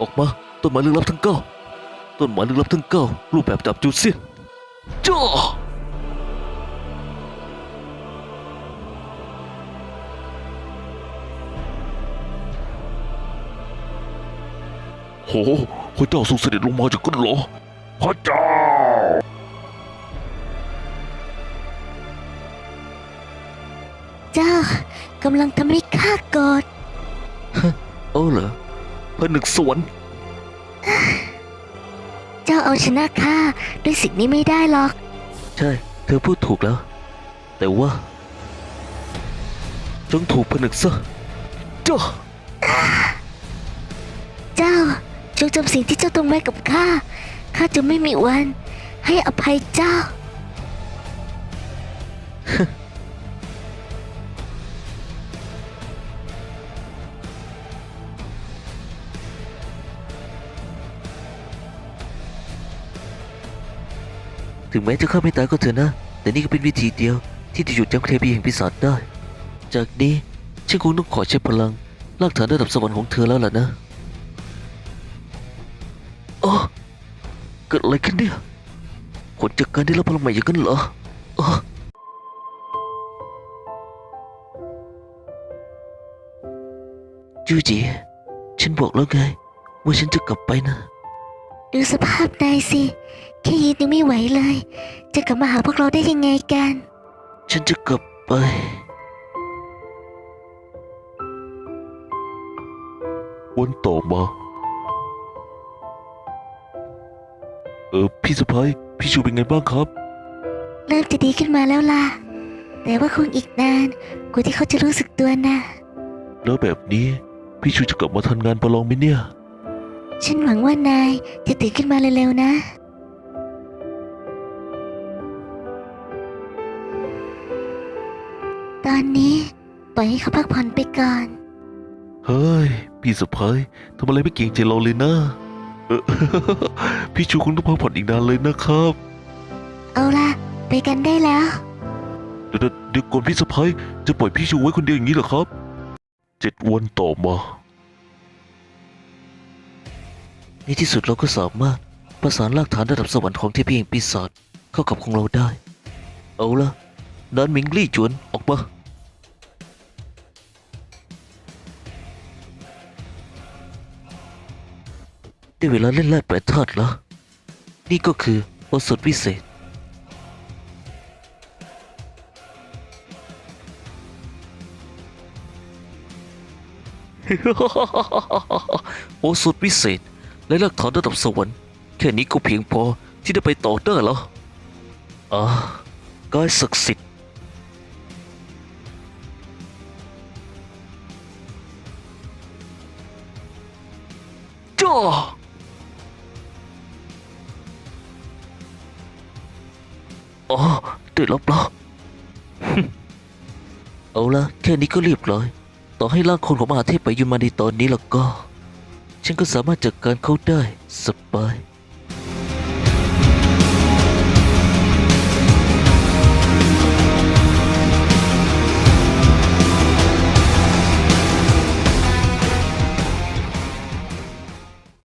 ออกมาต้นไม้ลึกลับทั้งเก้าต้นไม้ลึกลับทั้งเก้ารูปแบบจับจุดเสี้ยนจ้าโหพระเจ้าทรงเสด็จลงมาจากกันเหรอพระเจ้าเจ้ากำลังทำให้ข้าโกรธ เออเหรอ พระนึกสวน เจ้าเอาชนะข้าด้วยสิ่งนี้ไม่ได้หรอก ใช่ เธอพูดถูกแล้ว แต่ว่า จงถูกผนึกซะจ้าเจ้าจงจำสิ่งที่เจ้าตรงไว้กับข้า ข้าจะไม่มีวันให้อภัยเจ้า ถึงแม้จะฆ่าไม่ตายก็เถอะนะ แต่นี่ก็เป็นวิธีเดียวที่จะหยุดยั้งเทพีแห่งปีศาจได้ จากนี้ฉันคงต้องขอใช้พลังลากฐานระดับสวรรค์ของเธอแล้วล่ะนะอ๋อเกิดอะไรขึ้นเนี่ยผลจากการได้รับพลังใหม่อย่างนั้นเหรออ๋อจูจี ฉันบอกแล้วไงว่าฉันจะกลับไปนะ ดูสภาพนายสิ ค่ยืนยังไม่ไหวเลย จะกลับมาหาพวกเราได้ยังไงกัน ฉันจะกลับไป วันต่อมา เออ พี่สะพ้ายพี่ชูเป็นไงบ้างครับ เริ่มจะดีขึ้นมาแล้วล่ะ แต่ว่าคงอีกนานกว่าที่เขาจะรู้สึกตัวนะ แล้วแบบนี้ พี่ชูจะกลับมาทันงานประลองไหมเนี่ย ฉันหวังว่านายจะตื่นขึ้นมาเร็วๆนะ ตอนนี้ ปล่อยให้เขาพักผ่อนไปก่อน เฮ้ย พี่สะพ้ายทำอะไรไม่เก่งใจเราเลยนะเออ พี่ชูคงต้องพักผ่อนอีกนานเลยนะครับ เอาล่ะ ไปกันได้แล้ว เดี๋ยวเดี๋ยวเดี๋ยวก่อนพี่สะพ้ายจะปล่อยพี่ชูไว้คนเดียวอย่างนี้เหรอครับเจ็ดวันต่อมาในที่สุดเราก็สามารถประสานรากฐานระดับสวรรค์ของเทพีแห่งปีศาจเข้ากับของเราได้ เอาละนานหมิงลี่จวนออกมา ได้เวลาเล่นแร่แปดธาตุแล้ว นี่ก็คือโอสถวิเศษ โอสถวิเศษ และหลักฐานระดับสวรรค์แค่นี้ก็เพียงพอที่จะไปต่อได้แล้วอ่ากายศักดิ์สิทธิ์จ้า อ๋อได้รับแล้วเอาละแค่นี้ก็เรียบร้อย ต่อให้ร่างคนของมหาเทพไปยุนมาในตอนนี้แล้วก็ ฉันก็สามารถจัดการเขาได้สบาย